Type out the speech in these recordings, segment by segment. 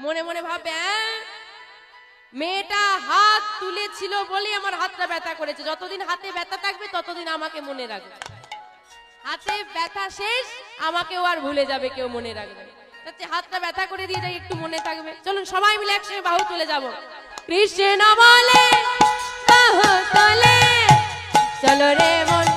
মনে মনে ভাবে "অ্যাঁ, মেয়েটা হাত তুলেছিল বলে আমার হাতটা ব্যথা করেছে। যতদিন হাতে ব্যথা থাকবে ততদিন আমাকে মনে রাখবে। হাতে ব্যথা শেষ আমাকেও আর ভুলে যাবে কেউ মনে রাখবে। হাতটা ব্যথা করে দিয়ে যাই একটু মনে থাকবে। চলুন সবাই মিলে একসঙ্গে বাহু তুলে যাব। কৃষ্ণ বলে চলো রে মন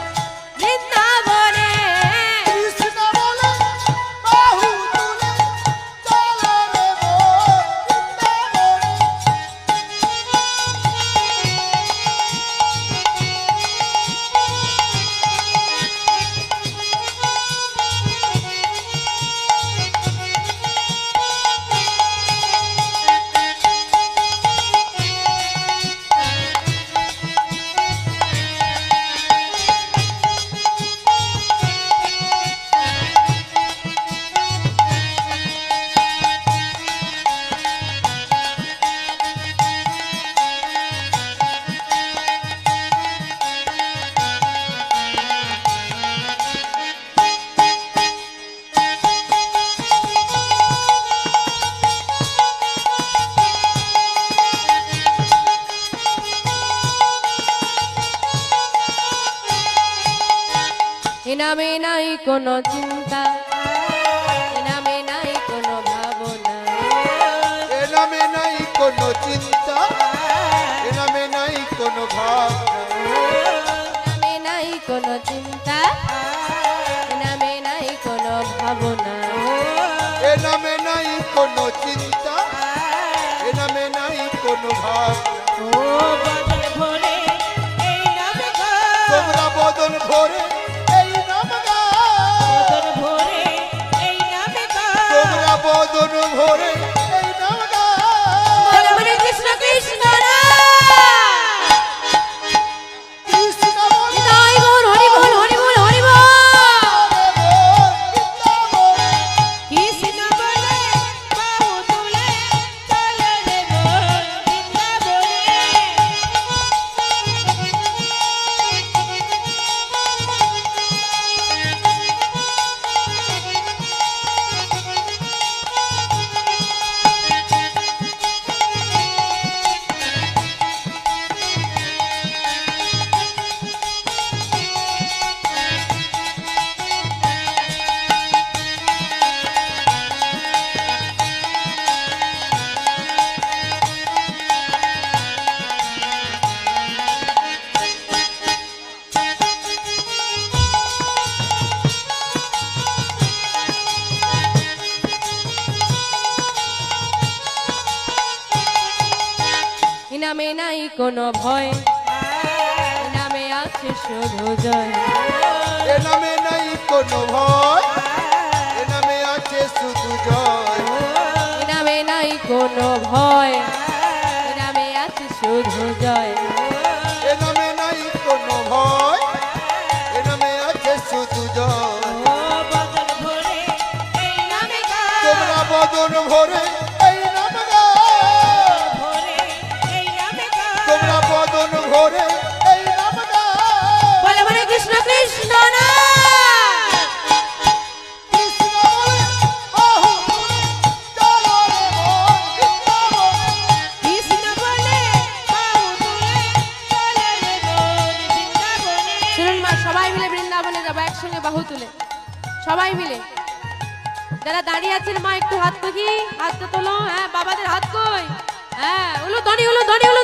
কোনো চিন্তা। নামে নাই কোনো ভাবনা। নামে নাই কোনো চিন্তা। নামে নাই কোনো ভাবনা। নামে নাই কোনো চিন্তা। নামে নাই কোনো ভাবনা। নামে নাই কোনো চিন্তা। নামে নাই কোনো ভাবনা। তোমরা বদন ভরে এই কোনো ভয়। এ নামে আছে শুধু জয়। এ নামে নাই কোনো ভয়। এ নামে আছে শুধু জয়। এ নামে নাই কোনো ভয়। এ নামে আছে শুধু জয়। এ নামে নাই কোনো ভয়। এ নামে আছে শুধু জয়। তোমরা বদন ভরে হাতটা তোলো হ্যাঁ বাবাদের হাত কই? হ্যাঁ উলু ধনী ওলো ধনী উলু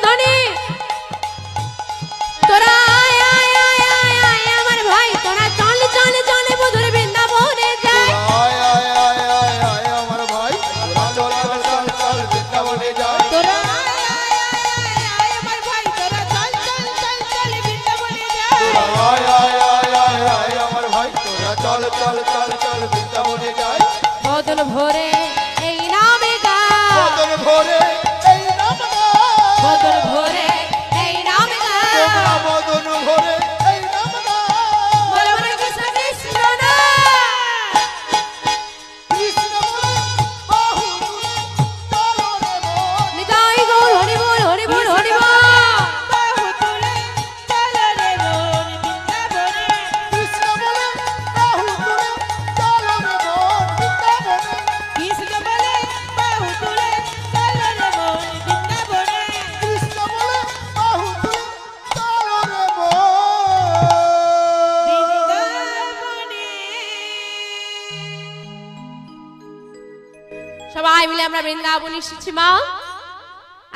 বৃন্দাবনে এসেছি, মা।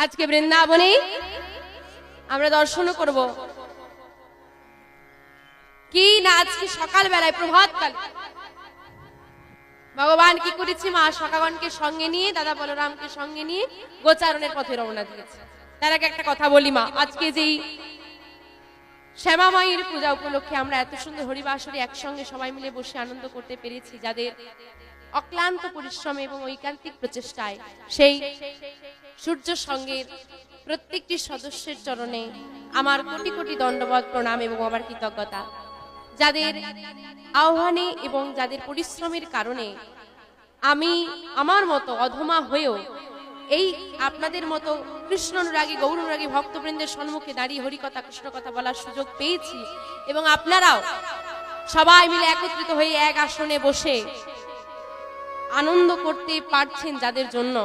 আজকে বৃন্দাবনে আমরা দর্শনও করব। কি না আজকে সকালবেলায় প্রভাতকাল ভগবান কি করেছে, মা? সকাগণকে সঙ্গে নিয়ে, দাদা বলরামকে সঙ্গে নিয়ে গোচারণের পথে রওনা দিয়েছে। তার আগে একটা কথা বলি, মা। আজকে যেই শ্যামা মায়ের পূজা উপলক্ষে আমরা এত সুন্দর হরিবাসরে একসঙ্গে সবাই মিলে বসে আনন্দ করতে পেরেছি, যাদের অক্লান্ত পরিশ্রম এবং ঐকান্তিক প্রচেষ্টায় সেই সূর্য সঙ্গের প্রত্যেকটি সদস্যের চরণে আমার কোটি কোটি দণ্ডবধ প্রণাম এবং আমার কৃতজ্ঞতা। যাদের আহ্বানে এবং যাদের পরিশ্রমের কারণে আমি আমার মতো অধমা হয়েও এই আপনাদের মতো কৃষ্ণ অনুরাগী, গৌর অনুরাগী ভক্তবৃন্দের সম্মুখে দাঁড়িয়ে হরিকথা, কৃষ্ণ কথা বলার সুযোগ পেয়েছি এবং আপনারাও সবাই মিলে একত্রিত হয়ে এক আসনে বসে আনন্দ করতে পারছেন যাদের জন্য?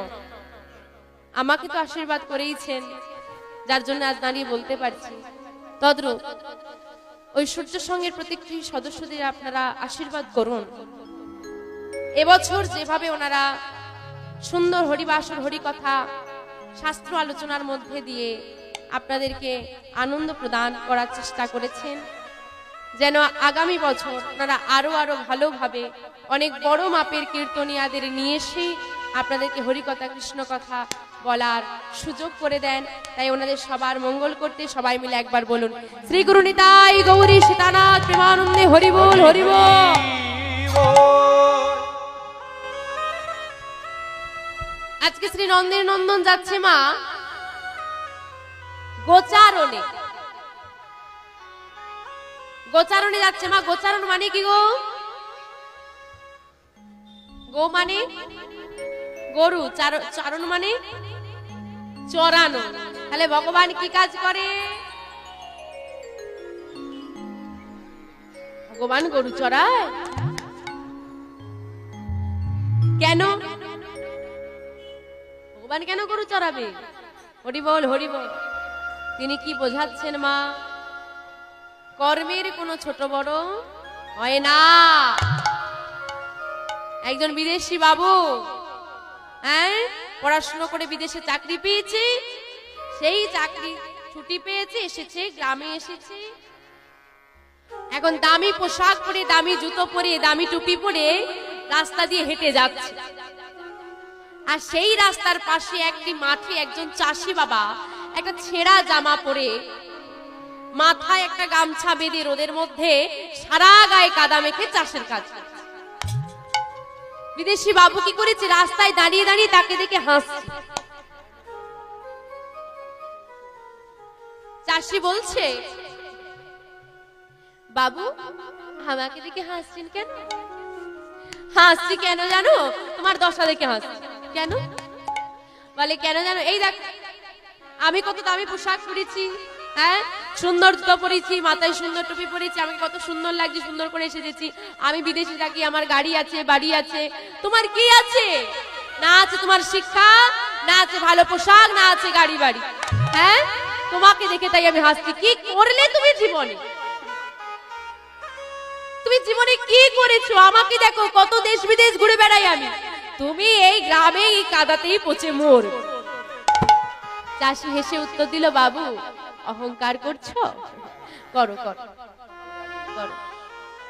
আমাকে তো আশীর্বাদ করেইছেন, যার জন্য আজ দাঁড়িয়ে বলতে পারছি। তদ্রূপ, ওই সূর্য সঙ্গের প্রত্যেকটি সদস্যদের আপনারা আশীর্বাদ করুন। এবছর যেভাবে ওনারা সুন্দর হরিবাসর হরিকথা, শাস্ত্র আলোচনার মধ্যে দিয়ে আপনাদেরকে আনন্দ প্রদান করার চেষ্টা করেছেন যেন আগামী বছর ওনারা আরও আরও ভালোভাবে অনেক বড় মাপের কীর্তনিয়াদের নিয়ে এসে আপনাদেরকে হরিকথা কৃষ্ণ কথা বলার সুযোগ করে দেন। তাই ওনাদের সবার মঙ্গল করতে সবাই মিলে একবার বলুন, শ্রী গুরু নিতাই গৌরী সীতানাথ প্রেমানন্দে হরিবোল হরিবোল আজকে শ্রী নন্দের নন্দন যাচ্ছে মা গোচারণে। গোচারণে যাচ্ছে মা, গোচারণ মানে কি গো? গো মানে? গরু, চার- চারণ মানে? চরানো তাহলে ভগবান কি কাজ করে? ভগবান গরু চড়ায়? কেন? ভগবান কেন গরু চড়াবে? হরি বল হরি বল। তিনি কি বোঝাচ্ছেন মা? কর্মের কোনো ছোট বড় হয় না। একজন বিদেশি বাবু হ্যাঁ পড়াশুনো করে বিদেশে চাকরি পেয়েছে, সেই চাকরি ছুটি পেয়েছে, এসেছে, গ্রামে এসেছে। এখন দামি পোশাক পরে, দামি জুতো পরে, দামি টুপি পরে রাস্তা দিয়ে হেঁটে যাচ্ছে। আর সেই রাস্তার পাশে একটি মাঠে একজন চাষি বাবা একটা ছেঁড়া জামা পরে মাথায় একটা গামছা বেঁধে রোদের মধ্যে সারা গায়ে কাদা মেখে চাষের কাজ। বিদেশি বাবু কি করেছে? রাস্তায় দাঁড়িয়ে দাঁড়িয়ে তাকে দেখে হাসছে। চাষি বলছে, বাবু, আমাকে দেখে হাসছেন কেন? হাসছি কেন জানো? তোমার দশা দেখে হাসছি। কেন? বলে, কেন জানো? এই দেখ, আমি কত দামি পোশাক পরেছি হ্যাঁ? সুন্দর জুতো পরেছি, মাথায় সুন্দর টুপি পরেছি আমাকে কত সুন্দর লাগছে, সুন্দর করে সেজেছি। আমি বিদেশে থাকি, আমার গাড়ি আছে, বাড়ি আছে। তোমার কি আছে? না আছে তোমার শিক্ষা, না আছে ভালো পোশাক, না আছে গাড়ি বাড়ি। হ্যাঁ? তোমাকে দেখে তাই আমি হাসছি। কি করলে তুমি জীবনে? তুমি জীবনে কি করেছ? আমাকে দেখো, কত দেশ বিদেশ ঘুরে বেড়াই আমি। তুমি এই গ্রামে এই কাদাতেই পচে মোর। চাষি হেসে উত্তর দিল, বাবু অহংকার করছ? করো করো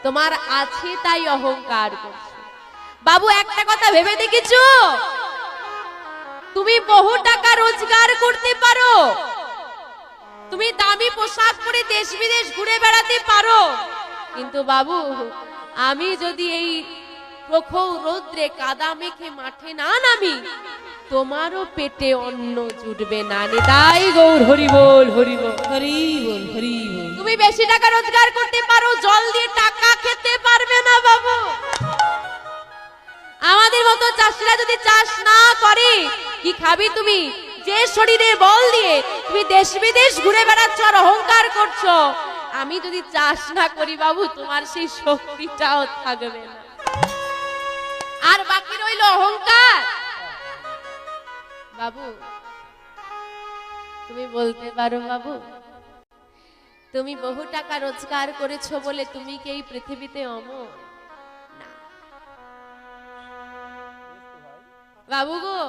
তোমার আছে তাই অহংকার করছ। বাবু, একটা কথা ভেবে দেখেছ? তুমি বহু টাকা রোজগার করতে পারো। তুমি দামি পোশাক পরে দেশ বিদেশ ঘুরে বেড়াতে পারো। কিন্তু বাবু, আমি যদি এই প্রখর রৌদ্রে কাদা মেখে মাঠে না নামি। তোমারও পেটে অন্ন জুটবে না রে তাই গৌর হরি বল হরি বল। হরি বল হরি বল। তুমি বেশি টাকা রোজগার করতে পারো জল দিয়ে টাকা খেতে পারবে না বাবু। আমাদের মতো চাষিরা যদি চাষ না করে কি খাবি তুমি? যে শরীরে বল দিয়ে তুমি দেশ বিদেশ ঘুরে বেড়াচ্ছ আর অহংকার করছ আমি যদি চাষ না করি বাবু তোমার সেই শক্তিটাও থাকবে না। আর বাকি রইল অহংকার। বাবু, তুমি বলতে পারো বাবু, তুমি বহু টাকা রোজগার করেছ বলে তুমি কি এই পৃথিবীতে অমর? বাবু গো,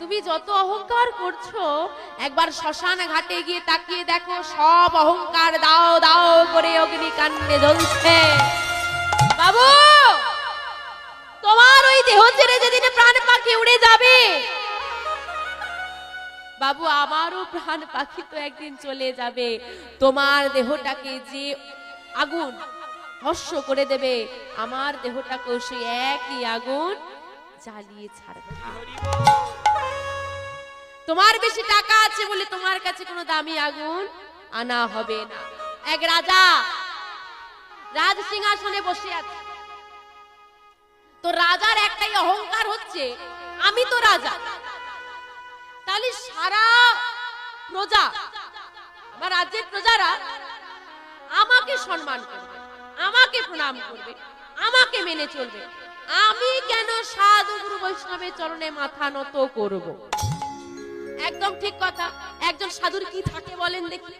তুমি যত অহংকার করছ, একবার শ্মশান ঘাটে গিয়ে তাকিয়ে দেখো, সব অহংকার দাও দাও করে অগ্নিকাণ্ডে জ্বলছে। বাবু! তোমার ওই দেহ ছেড়ে যেদিন প্রাণ পাখি উড়ে যাবে। বাবু, আমারও প্রাণ পাখি তো একদিন চলে যাবে। তোমার দেহটাকে যে আগুন ভস্য করে দেবে, আমার দেহটাকেও সেই একই আগুন জ্বালিয়ে ছাড়বে। তোমার বেশি টাকা আছে বলে তোমার কাছে কোনো দামি আগুন আনা হবে না। এক রাজা, রাজ সিংহাসনে বসে আছে। তো রাজার একটাই অহংকার হচ্ছে, আমি তো রাজা। তাহলে সারা প্রজা বা রাজ্যের প্রজারা আমাকে সম্মান করবে, আমাকে প্রণাম করবে, আমাকে মেনে চলবে। আমি কেন সাধু গুরু বৈষ্ণবের চরণে মাথা নত করব? একদম ঠিক কথা। একজন সাধুর কি থাকে বলেন দেখি।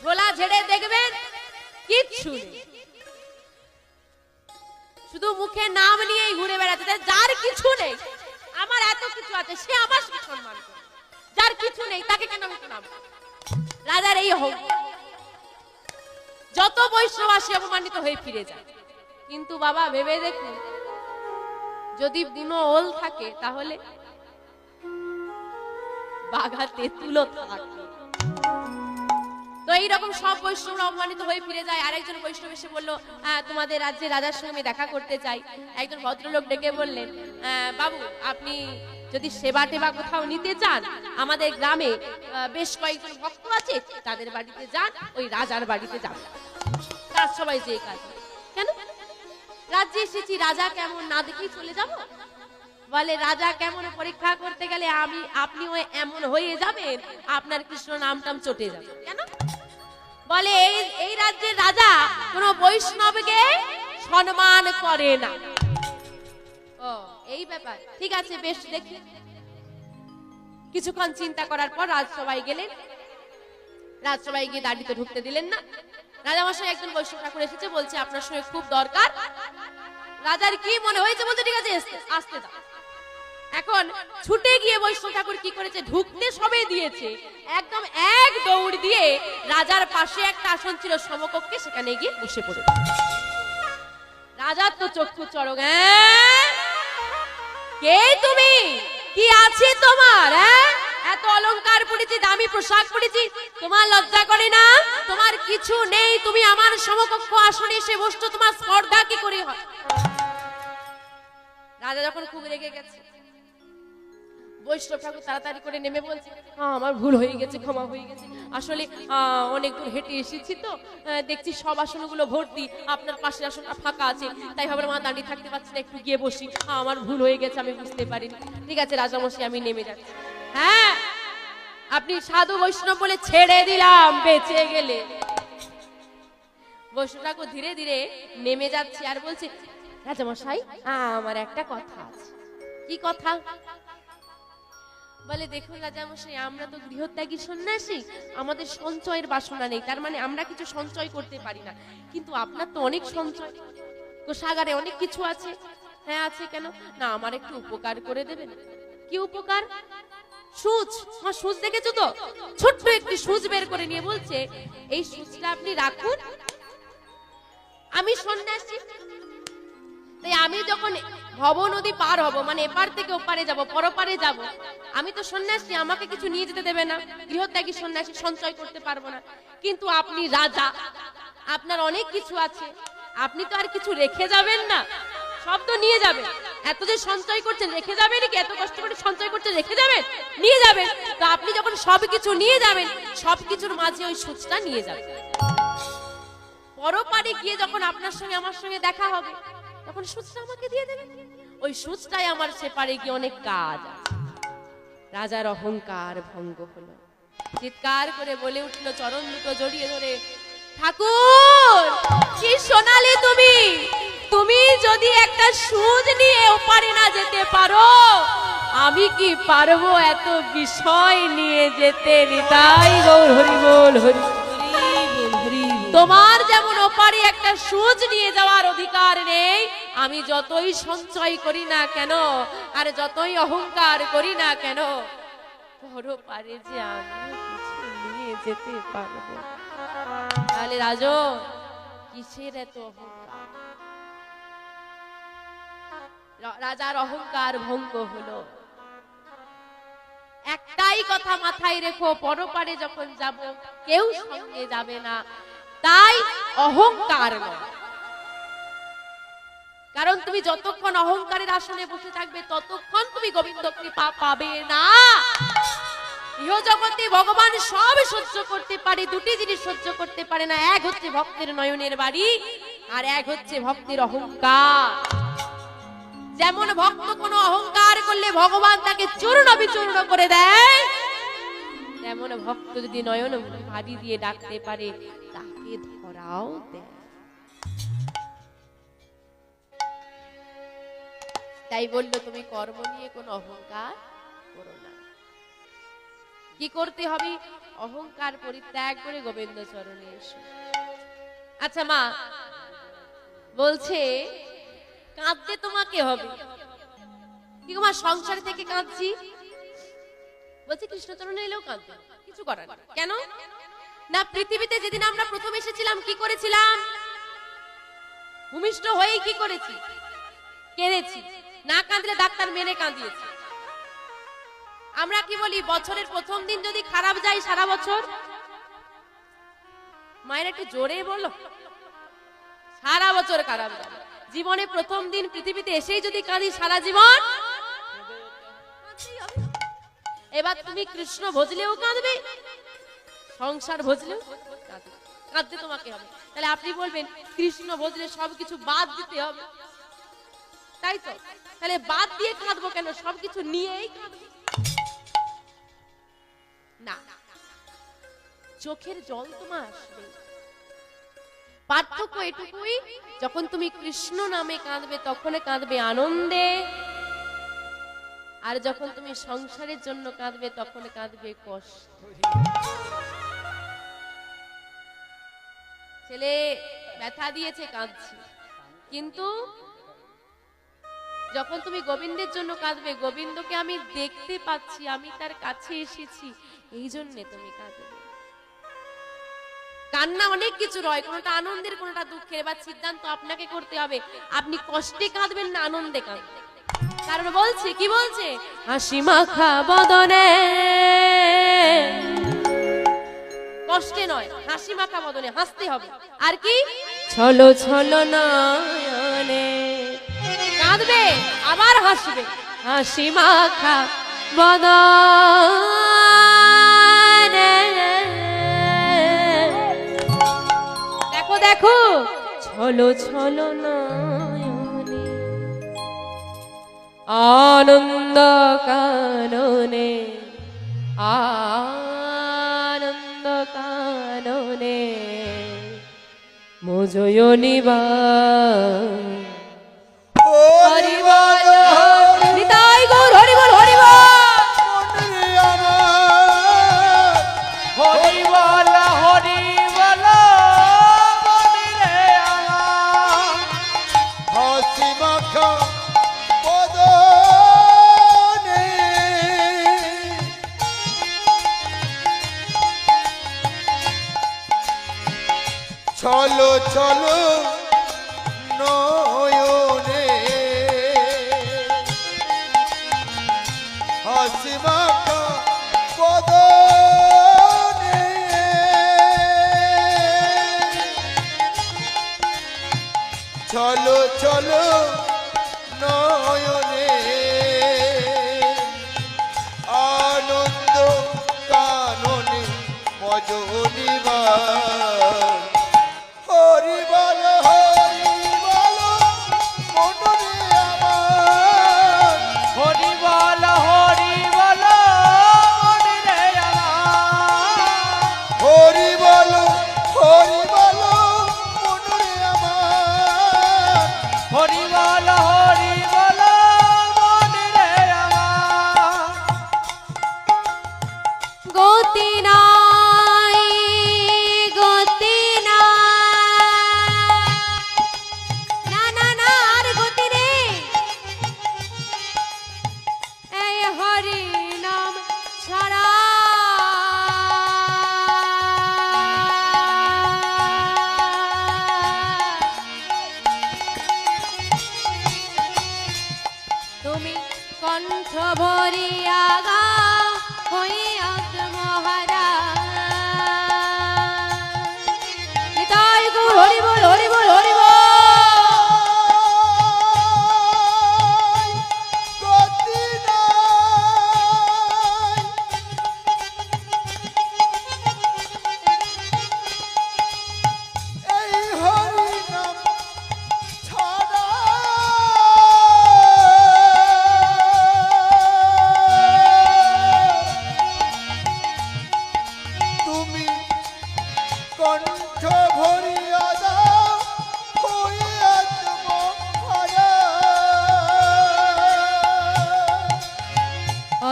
ঝোলা ঝেড়ে দেখবেন কিচ্ছু নেই। শুধু মুখে নাম নিয়েই ঘুরে বেড়াচ্ছে তাই যার কিছু নেই। আমার এত কিছু আছে, সে আমার সম্মান করে যার কিছু নেই, তাকে কেন আমি প্রণাম রাজার এই হোক। যত বৈষ্ণব আসে, অপমানিত হয়ে ফিরে যায়। কিন্তু বাবা, ভেবে দেখুন, যদি বুনো ওল থাকে, তাহলে বাঘা তেঁতুলও থাকে। তো এইরকম সব বৈষ্ণবরা অপমানিত হয়ে ফিরে যায়। আরেকজন বৈষ্ণব এসে বলল "আহ, তোমাদের রাজ্যে রাজার সঙ্গে দেখা করতে চাই। একজন ভদ্রলোক ডেকে বললেন বাবু আপনি যদি সেবা টেবা কোথাও নিতে চান আমাদের গ্রামে বেশ কয়েকজন ভক্ত আছে তাদের বাড়িতে যান ওই রাজার বাড়িতে যান। তার সবাই যে কাজ কেন? রাজ্যে এসেছি রাজা কেমন? না দেখেই চলে যাব? বলে, রাজা, কেমন পরীক্ষা করতে গেলে আমি, আপনিও এমন হয়ে যাবেন, আপনার কৃষ্ণ নামটাম চটে যাবে। কেন? বলে, এই এই রাজ্যের রাজা কোনো বৈষ্ণবকে সম্মান করে না। ও, এই ব্যাপার। ঠিক আছে, বেশ, দেখি। কিছুক্ষণ চিন্তা করার পর রাজসভায় গেলেন। রাজসভায় গিয়ে দাঁড়িতে ঢুকতে দিলেন না। রাজামশাই একজন বৈষ্ণব ঠাকুর এসেছে, বলছে, আপনার সঙ্গে খুব দরকার। রাজার কি মনে হয়েছে বলতে ঠিক আছে, আসতে দাও। এখন ছুটে গিয়ে বৈষ্ণব ঠাকুর কি করেছে? ঢুকতে সবে দিয়েছে। একদম এক দৌড় দিয়ে রাজার পাশে একটা আসন ছিল সমকক্ষে, সেখানে গিয়ে বসে পড়ে। রাজার তো চক্ষু চড়ক হ্যাঁ? কে তুমি? কি আছে তোমার হ্যাঁ? এত অলংকার পড়েছি দামি পোশাক পড়েছি তোমার লজ্জা করে না? তোমার কিছু নেই, তুমি আমার সমকক্ষ আসনে এসে বসছো, তোমার স্পর্ধা কি করে হয়? রাজা যখন খুব রেগে গেছে বৈষ্ণব ঠাকুর তাড়াতাড়ি করে নেমে বলছে "আ, আমার ভুল হয়ে গেছে ক্ষমা হয়ে গেছে। আসলে অনেক দূর হেঁটে এসেছি তো দেখছি সব আসনগুলো ভর্তি আপনার পাশের আসনটা ফাঁকা আছে তাই ভাবে মা দাঁড়িয়ে থাকতে পারছি না একটু গিয়ে বসি। আমার ভুল হয়ে গেছে আমি বুঝতে পারিনি। ঠিক আছে রাজামশাই আমি নেমে যাচ্ছি। হ্যাঁ আপনি সাধু বৈষ্ণব বলে ছেড়ে দিলাম বেঁচে গেলে। বৈষ্ণব ঠাকুর ধীরে ধীরে নেমে যাচ্ছে আর বলছে রাজামশাই আমার একটা কথা আছে। কি কথা? বলে, দেখুন রাজামশাই আমরা তো গৃহত্যাগী সন্ন্যাসী, আমাদের সঞ্চয়ের বাসনা নেই, তার মানে আমরা কিছু সঞ্চয় করতে পারি না। কিন্তু আপনার তো অনেক সঞ্চয়। কোষাগারে অনেক কিছু আছে। হ্যাঁ আছে কেন? না, আমার একটু উপকার করে দেবেন। কি উপকার? সুচ। আমার সুচ দেখেছ তো? ছোট্ট একটি সুচ বের করে নিয়ে বলছে, এই সুচটা আপনি রাখুন। আমি সন্ন্যাসী তাই আমি যখন ভব নদী পার হব মানে এপার থেকে ওপারে যাব, পরপারে যাব, আমি তো সন্ন্যাসী, আমাকে কিছু নিয়ে যেতে দেবে না। গৃহত্যাগী সন্ন্যাসী, সঞ্চয় করতে পারব না। কিন্তু আপনি রাজা, আপনার অনেক কিছু আছে। আপনি তো আর কিছু রেখে যাবেন না। সব তো নিয়ে যাবেন। এত যে সঞ্চয় করছেন, রেখে যাবেন কি? এত কষ্ট করে সঞ্চয় করছেন, রেখে যাবেন? নিয়ে যাবেন। তো আপনি যখন সবকিছু নিয়ে যাবেন সবকিছুর মাঝে ওই সুচটা নিয়ে যাবেন। পরপারে গিয়ে যখন আপনার সঙ্গে, আমার সঙ্গে দেখা হবে তখন সুচটা আমাকে দিয়ে দেবেন। ওই সুচটাই আমার সেপারে গিয়ে অনেক কাজ রাজার অহংকার ভঙ্গ হলো। চিৎকার করে বলে উঠল চরণ দুটো জড়িয়ে ধরে ঠাকুর কি শোনালে তুমি তুমি যদি একটা সুজ নিয়ে ওপারে না যেতে পারো আমি কি পারব এত বিষয় নিয়ে যেতে নিতাই? গৌর হরি বল হরি তোমার ওপারে একটা সুচ নিয়ে যাওয়ার অধিকার নেই। আমি যতই সঞ্চয় করি না কেন, আর যতই অহংকার করি না কেন যে আমি নিয়ে যেতে তাহলে কিসের এত অহংকার? রাজার অহংকার ভঙ্গ হলো। একটাই কথা মাথায় রেখো, পরপারে যখন যাব, কেউ সঙ্গে যাবে না। তাই অহংকার কারণ তুমি যতক্ষণ অহংকারের আসনে বসে থাকবে, ততক্ষণ তুমি গোবিন্দ কৃপা পাবে না। ইহ জগতে ভগবান সব সহ্য করতে পারে, দুটি জিনিস সহ্য করতে পারে না। এক হচ্ছে ভক্তের নয়নের বাড়ি, আর এক হচ্ছে ভক্তের অহংকার। যেমন ভক্ত কোনো অহংকার করলে ভগবান তাকে চূর্ণ বিচূর্ণ করে দেয়, তেমন ভক্ত যদি নয়ন ভাবি দিয়ে ডাকতে পারে তাকে ধরাও দেয় তাই বলল তুমি কর্ম নিয়ে কোনো অহংকার করো না। কি করতে হবে? অহংকার পরিত্যাগ করে গোবিন্দ চরণে এসো। আচ্ছা মা, বলছে, কাঁদতে তোমাকে হবে। কি মা, সংসার থেকে কাঁদছি? বলছে, কৃষ্ণচরণে এলেও কাঁদতে কিছু করার কেন? না, পৃথিবীতে যেদিন আমরা প্রথম এসেছিলাম, কি করেছিলাম? ভূমিষ্ঠ হয়েই কি করেছি? কেঁদেছি। না কাঁদলে ডাক্তার মেনে কাঁদিয়েছি। আমরা কি বলি, বছরের প্রথম দিন যদি খারাপ যায় সারা বছর? মায়ের একটু জোরে বলো। সারা বছর খারাপ জীবনে প্রথম দিন পৃথিবীতে এসেই যদি কাঁদি সারা জীবন? এবার তুমি কৃষ্ণ ভজলেও কাঁদবে। সংসার ভজলেও কাঁদতে তোমাকে হবে। তাহলে আপনি বলবেন, কৃষ্ণ ভজলে সবকিছু বাদ দিতে হবে। তাই তো? তাহলে বাদ দিয়ে কাঁদবো কেন? সবকিছু নিয়েই না, চোখের জল তোমার আসবে। পার্থক্য এটুকুই, যখন তুমি কৃষ্ণ নামে কাঁদবে তখন কাঁদবে আনন্দে। আর যখন তুমি সংসারের জন্য কাঁদবে তখন কাঁদবে কষ্ট। ছেলে ব্যথা দিয়েছে, কাঁদছি। কিন্তু যখন তুমি গোবিন্দের জন্য কাঁদবে, গোবিন্দকে আমি দেখতে পাচ্ছি, আমি তার কাছে এসেছি। এই জন্যে তুমি কাঁদবে। কান্না অনেক কিছু রয়, কোনটা আনন্দের, কোনটা দুঃখের। এবার সিদ্ধান্ত আপনাকে করতে হবে। আপনি কষ্টে কাঁদবেন না, আনন্দে কাঁদবেন। কারণ বলছে, কি বলছে? হাসি মাখা বদনে। কষ্টে নয় হাসি মাখা বদনে হাসতে হবে। আর কি? ছলো ছলো নয়নে। কাঁদবে আবার হাসবে। হাসি মাখা বদনে দেখো দেখো। ছলো ছলো নয়নে। আনন্দ কাননে। আনন্দ মোজয়নিবা বা বল চলো চলো নয়নে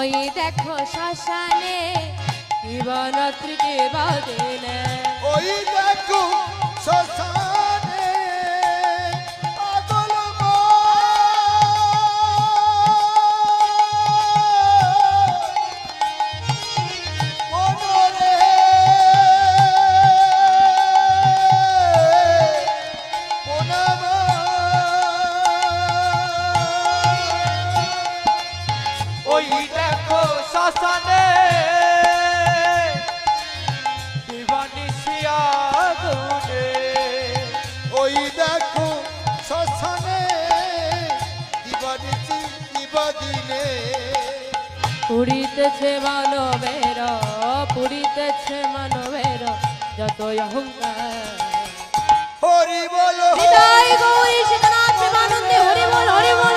ওই দেখো শ্মশানে জীবন ত্রিকে বদলে। ওই দেখো শ্মশানে দিনে পুরিতেছে মানবের পুরিতেছে মানবের যত অহংকার। হরি বল হৃদয় গৌরী সীতানাথ প্রেমানন্দে হরি বল হরি বল